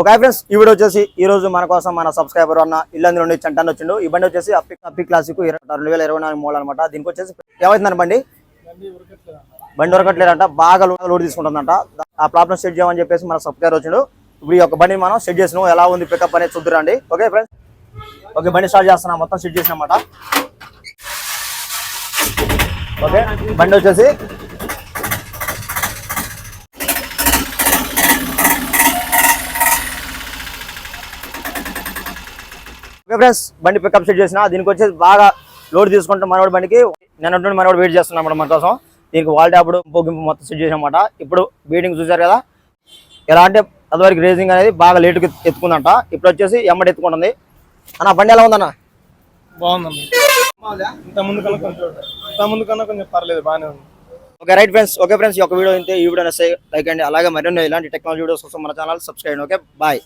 ఒక ఫ్రెండ్స్ ఈ వీడియో వచ్చేసి ఈ రోజు మన కోసం మన సబ్స్క్రైబర్ అన్న ఇల్లందు నుండి చంటాన్ని వచ్చిండు. ఈ బండి వచ్చేసి అప్పి అప్పి క్లాసిక్ రెండు వేల ఇరవై నాలుగు మోడల్ అనమాట. దీనికి వచ్చేసి ఏమవుతుందని బండి? బండి ఉరకట్లేదంట. బాగా లోడ్ తీసుకుంటుందంట. ఆ ప్రాబ్లం సెట్ చేయమని చెప్పేసి మన సబ్స్క్రైబర్ వచ్చిండు. ఇప్పుడు ఈ యొక్క బండిని మనం సెట్ చేసినాం ఎలా ఉంది పికప్ అనేది చూద్దురండి. ఓకే ఫ్రెండ్స్ ఓకే బండి స్టార్ట్ చేస్తున్నాం. మొత్తం సెట్ చేసినమాట ఓకే బండి వచ్చేసి ఫ్రెండ్స్ బండి పికప్ సెట్ చేసిన. దీనికి వచ్చేసి బాగా లోడ్ తీసుకుంటాం మనవాడి బండికి. నుండి మనవాడు వెయిట్ చేస్తున్నాం అన్నమాట మన కోసం దీనికి వాల్ ట్యాపుడు పొగింపు మొత్తం సెట్ చేసామన్నమాట ఇప్పుడు బీడింగ్ చూసారు కదా? ఎలా అంటే అదివరకు రేసింగ్ అనేది బాగా లేటుగా ఎత్తుకుందంట. ఇప్పుడు వచ్చేసి ఎమ్మడి ఎత్తుకుంటుంది. అన్న బండి ఎలా ఉందన్న? ఇంత ముందు కన్నా కొంచెం ఇంత ముందు కన్నా కొంచెం పర్లేదు బాగానే ఉంది. Okay right friends okay friends ఈ యొక్క వీడియో అయితే ఈ వీడియో లైక్ అండి అలాగే మరిన్ని ఇలాంటి టెక్నాలజీ వీడియోస్ కోసం మన ఛానల్ సబ్స్క్రైబ్ ఓకే బాయ్